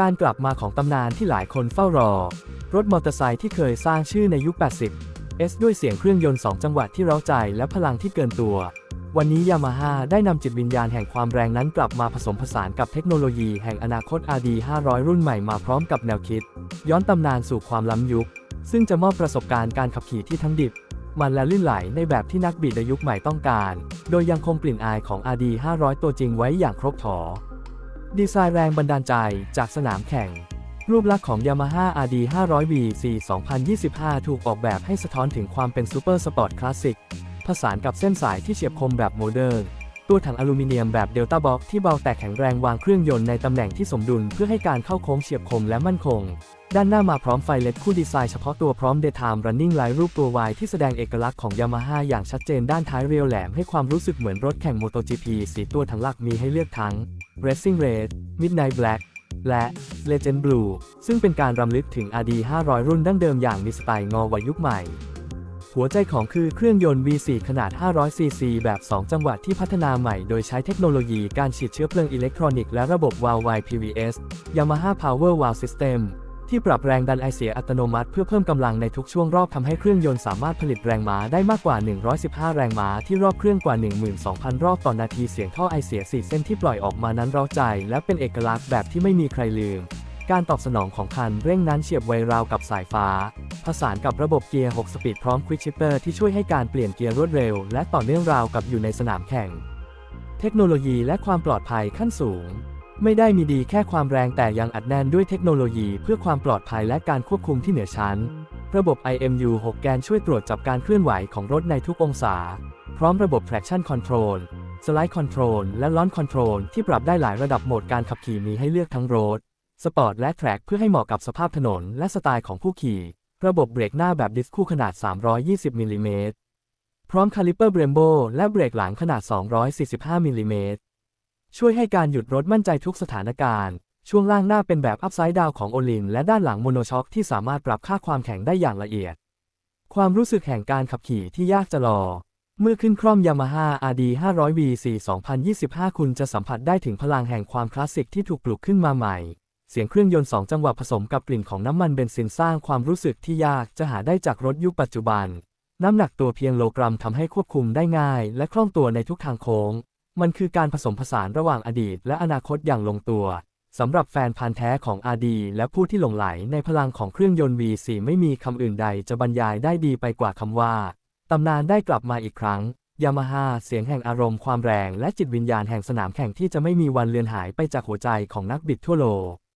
การกลับมาของตำนานที่หลายคนเฝ้ารอ รถมอเตอร์ไซค์ที่เคยสร้างชื่อในยุค 80 S ด้วยเสียงเครื่องยนต์ 2 จังหวะที่เร้าใจและพลังที่เกินตัว วันนี้ยามาฮ่าได้นำจิตวิญญาณแห่งความแรงนั้นกลับมาผสมผสานกับเทคโนโลยีแห่งอนาคต RD 500 รุ่นใหม่มาพร้อมกับแนวคิด ย้อนตำนานสู่ความล้ำยุค ซึ่งจะมอบประสบการณ์การขับขี่ที่ทั้งดิบ มันและลื่นไหลในแบบที่นักบิดยุคใหม่ต้องการ โดยยังคงกลิ่นอายของ RD 500 ตัวจริงไว้อย่างครบถอ ดีไซน์แรงบันดาลใจจากสนามแข่ง รูปลักษณ์ของ Yamaha RD 500 V4 2025 ถูกออกแบบให้สะท้อนถึงความเป็นซูเปอร์สปอร์ตคลาสสิก ผสานกับเส้นสายที่เฉียบคมแบบโมเดิร์น ตัวถังอลูมิเนียมแบบเดลต้าบ็อกที่เบาแต่แข็งแรงวางเครื่องยนต์ในตำแหน่งที่สมดุลเพื่อให้การเข้าโค้งเฉียบคมและมั่นคง ด้านหน้ามาพร้อมไฟเลดคู่ดีไซน์เฉพาะตัวพร้อม Daytime Running line รูปตัว Y ที่แสดงเอกลักษณ์ของ Yamaha อย่างชัดเจนด้านท้ายเรียวแหลมให้ความรู้สึกเหมือนรถแข่ง MotoGP สีตัวถังหลักมีให้เลือกทั้ง Racing Red Midnight Black และ Legend Blue ซึ่งเป็นการรำลึกถึง RD 500 รุ่นดั้งเดิมอย่างมีสไตล์งอวัยยุคใหม่ หัวใจของคือเครื่องยนต์ V4 ขนาด 500cc แบบ 2 จังหวะที่พัฒนาใหม่โดยใช้เทคโนโลยีการฉีดเชื้อเพลิงอิเล็กทรอนิกส์และระบบ Valve YPVS Yamaha Power Valve System ที่ปรับแรงดันไอเสียอัตโนมัติเพื่อเพิ่มกำลังในทุกช่วงรอบทำให้เครื่องยนต์สามารถผลิตแรงม้าได้มากกว่า 115 แรงม้าที่รอบเครื่องกว่า 12,000 รอบต่อนนาทีเสียงท่อไอเสีย 4 เส้นที่ปล่อยออกมานั้นเร้าใจ และเป็นเอกลักษณ์แบบที่ไม่มีใครลืม การตอบสนองของคันเร่งนั้นเฉียบไวราวกับสายฟ้า ผสานกับระบบเกียร์ 6 สปีดพร้อมควิกชิปเปอร์ที่ช่วยให้การเปลี่ยนเกียร์รวดเร็ว และต่อเนื่องราวกับอยู่ในสนามแข่ง เทคโนโลยีและความปลอดภัยขั้นสูง ไม่ได้มีดีแค่ความแรงแต่ยังอัดแน่นด้วยเทคโนโลยีเพื่อความปลอดภัยและการควบคุมที่เหนือชั้น ระบบ IMU 6 แกนช่วยตรวจจับการเคลื่อนไหวของรถในทุกองศา พร้อมระบบ traction control slide control และ launch control ที่ปรับได้หลายระดับโหมดการขับขี่มีให้เลือกทั้ง road สปอร์ตและแทร็กเพื่อให้เหมาะกับสภาพถนนและสไตล์ของผู้ขี่ ระบบเบรกหน้าแบบดิสคู่ขนาด 320มิลลิเมตรพร้อมคาลิเปอร์เบรมโบและเบรกหลังขนาด 245มิลลิเมตร ช่วยให้การหยุดรถมั่นใจทุกสถานการณ์ ช่วงล่างหน้าเป็นแบบอัพไซด์ดาวของโอลินและด้านหลังโมโนช็อคที่สามารถปรับค่าความแข็งได้อย่างละเอียด ความรู้สึกแห่งการขับขี่ที่ยากจะรอ เมื่อขึ้นคร่อม Yamaha RD 500 V4 2025 คุณจะสัมผัสได้ถึงพลังแห่งความคลาสสิกที่ถูกปลุกขึ้นมาใหม่ เสียงเครื่องยนต์2จังหวะผสมกับกลิ่นของน้ำมันเบนซินสร้างความรู้สึกที่ยากจะหาได้จากรถยุคปัจจุบัน น้ำหนักตัวเพียงโลกรัมทำให้ควบคุมได้ง่าย และคล่องตัวในทุกทางโค้ง มันคือการผสมผสานระหว่างอดีตและอนาคตอย่างลงตัวสำหรับแฟนพันธ์แท้ของอาดีและผู้ที่หลงไหลในพลังของเครื่องยนต์ V4 ไม่มีคำอื่นใดจะบรรยายได้ดีไปกว่าคำว่า ตำนานได้กลับมาอีกครั้งยามาฮ่าเสียงแห่งอารมณ์ความแรงและจิตวิญญาณแห่งสนามแข่งที่จะไม่มีวันเลือนหายไปจากหัวใจของนักบิดทั่วโลก